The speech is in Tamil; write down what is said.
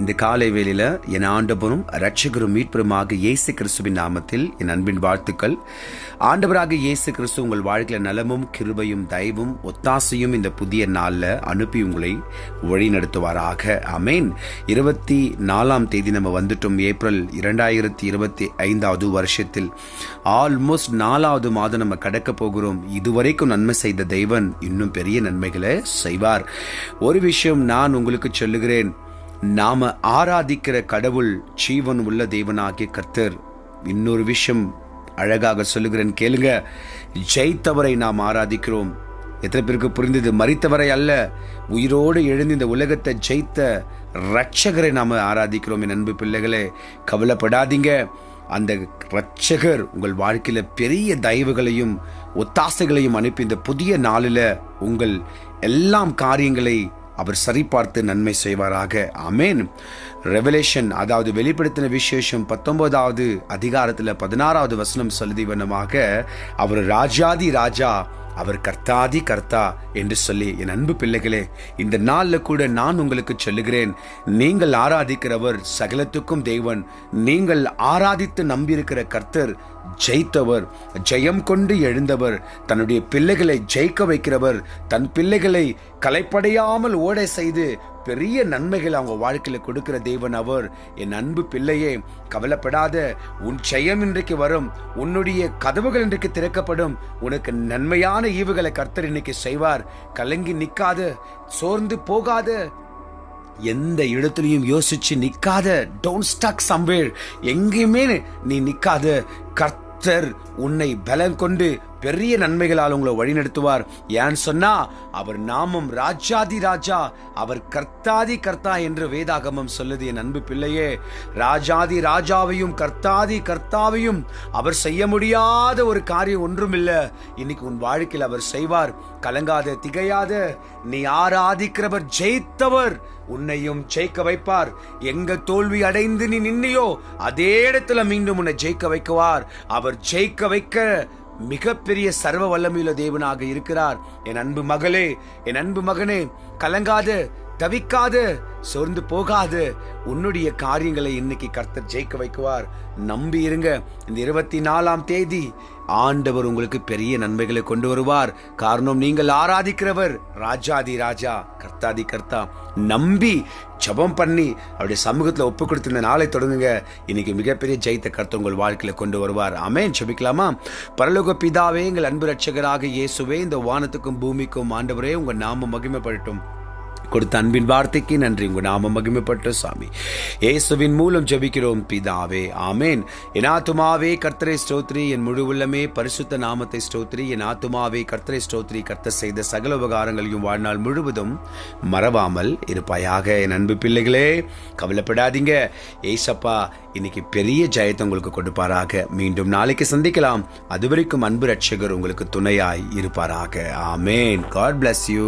இந்த காலை வேளையில என் ஆண்டவரும் ரட்சகரும் மீட்பருமாக இயேசு கிறிஸ்துவின் நாமத்தில் என் அன்பின் வாழ்த்துக்கள். ஆண்டவராக இயேசு கிறிஸ்து உங்கள் வாழ்க்கையில நலமும் கிருபையும் தயவும் ஒத்தாசையும் இந்த புதிய நாளில் அனுப்பி உங்களை வழி நடத்துவாராக அமேன் இருபத்தி நாலாம் தேதி நம்ம வந்துட்டோம் ஏப்ரல் இரண்டாயிரத்தி இருபத்தி ஐந்தாவது வருஷத்தில். ஆல்மோஸ்ட் நாலாவது மாதம் நம்ம கடக்க போகிறோம். இதுவரைக்கும் நன்மை செய்த தெய்வன் இன்னும் பெரிய நன்மைகளை செய்வார். ஒரு விஷயம் நான் உங்களுக்கு சொல்லுகிறேன். நாம ஆராதிக்கிற கடவுள் ஜீவன் உள்ள தேவனாகிய கர்த்தர். இன்னொரு விஷயம் அழகாக சொல்லுகிறேன் கேளுங்க. ஜெயித்தவரை நாம் ஆராதிக்கிறோம். எத்தனை பேருக்கு புரிந்தது? மறித்தவரை அல்ல. உயிரோடு எழுந்து இந்த உலகத்தை ஜெயித்த ரட்சகரை நாம் ஆராதிக்கிறோம் என் அன்பு பிள்ளைகளே. கவலைப்படாதீங்க. அந்த ரட்சகர் உங்கள் வாழ்க்கையில் பெரிய தயவுகளையும் ஒத்தாசைகளையும் அனுப்பி இந்த புதிய நாளில் உங்கள் எல்லாம் காரியங்களை அவர் சரிபார்த்து நன்மை செய்வாராக. அமேன் ரெவலேஷன் அதாவது வெளிப்படுத்தின விசேஷம் பத்தொன்பதாவது அதிகாரத்தில் பதினாறாவது வசனம் சொல்லுதி வண்ணமாக அவர் ராஜாதி ராஜா அவர் கர்த்தாதி கர்த்தா என்று சொல்லி என் அன்பு பிள்ளைகளே இந்த நாளில் கூட நான் உங்களுக்கு சொல்லுகிறேன் நீங்கள் ஆராதிக்கிறவர் சகலத்துக்கும் தேவன் நீங்கள் ஆராதித்து நம்பியிருக்கிற கர்த்தர் ஜெயித்தவர் ஜெயம் கொண்டு எழுந்தவர் தன்னுடைய பிள்ளைகளை ஜெயிக்க வைக்கிறவர் தன் பிள்ளைகளை கலைப்படையாமல் ஓட செய்து பெரிய நன்மைகள் அவங்க வாழ்க்கையில் கொடுக்கிற தேவன் அவர். என் அன்பு பிள்ளையே கவலைப்படாத உன் ஜெயம் இன்றைக்கு வரும். உன்னுடைய கதவுகள் இன்றைக்கு திறக்கப்படும். உனக்கு நன்மையான ஈவுகளை கர்த்தர் இன்னைக்கு செய்வார். கலங்கி நிற்காத சோர்ந்து போகாத எந்த இடத்துலையும் யோசிச்சு நிற்காத டோன்ட் ஸ்டாக் சம்வேர் எங்கேயுமே நீ நிற்காத கர்த்தர் உன்னை பலம் கொண்டு பெரிய நன்மைகளால் உங்களை வழிநடத்துவார். ஏன்னு சொன்னா அவர் நாமம் ராஜாதி ராஜா அவர் கர்த்தாதி கர்த்தா என்று வேதாகமம் சொல்லுது என் அன்பு பிள்ளையே. ராஜாதி ராஜாவையும் கர்த்தாதி கர்த்தாவையும் அவர் செய்ய முடியாத ஒரு காரியம் ஒன்றும் இன்னைக்கு உன் வாழ்க்கையில் அவர் செய்வார். கலங்காத திகையாத நீ ஆராதிக்கிறவர் ஜெயித்தவர். உன்னையும் ஜெயிக்க வைப்பார். எங்க தோல்வி அடைந்து நீ நின்னியோ அதே இடத்துல மீண்டும் உன்னை ஜெயிக்க வைக்குவார். அவர் ஜெயிக்க வைக்க மிகப்பெரிய சர்வ வல்லமையுள்ள தேவனாக இருக்கிறார். என் அன்பு மகளே என் அன்பு மகனே கலங்காத தவிக்காது சோர்ந்து போகாது. உன்னுடைய காரியங்களை இன்னைக்கு கர்த்தர் ஜெயிக்க வைக்குவார். நம்பி இருங்க. இந்த இருபத்தி நாலாம் தேதி ஆண்டவர் உங்களுக்கு பெரிய நன்மைகளை கொண்டு வருவார். காரணம் நீங்கள் ஆராதிக்கிறவர் ராஜாதி ராஜா கர்த்தாதி கர்த்தா. நம்பி ஜபம் பண்ணி அவருடைய சமூகத்தில் ஒப்பு கொடுத்திருந்த நாளை தொடங்குங்க. இன்னைக்கு மிகப்பெரிய ஜெயித்த கர்த்தர் உங்கள் வாழ்க்கையில கொண்டு வருவார். அமேன் ஜபிக்கலாமா? பரலோக பிதாவே எங்கள் அன்பு ரட்சகராக இயேசுவே இந்த வானத்துக்கும் பூமிக்கும் ஆண்டவரே உங்கள் நாம மகிமைப்படட்டும். கொடுத்த அன்பின் வார்த்தைக்கு நன்றி. உங்க நாம மகிமைப்பட்ட சாமி இயேசுவின் மூலம் ஜெபிக்கிறோம் பிதாவே. ஆமேன். என் ஆத்துமாவே கர்த்தரை ஸ்தோத்ரி. என் முழு உள்ளமே பரிசுத்த நாமத்தை ஸ்தோத்ரி. என் ஆத்துமாவே கர்த்தரை ஸ்தோத்ரி. கர்த்தர் செய்த சகல உபகாரங்களையும் வாழ்நாள் முழுவதும் மறவாமல் இருப்பாயாக. என் அன்பு பிள்ளைகளே கவலைப்படாதீங்க. ஏசப்பா இன்னைக்கு பெரிய ஜெயத்தை உங்களுக்கு கொடுப்பாராக. மீண்டும் நாளைக்கு சந்திக்கலாம். அதுவரைக்கும் அன்பு ரட்சகர் உங்களுக்கு துணையாய் இருப்பாராக. ஆமேன். God bless you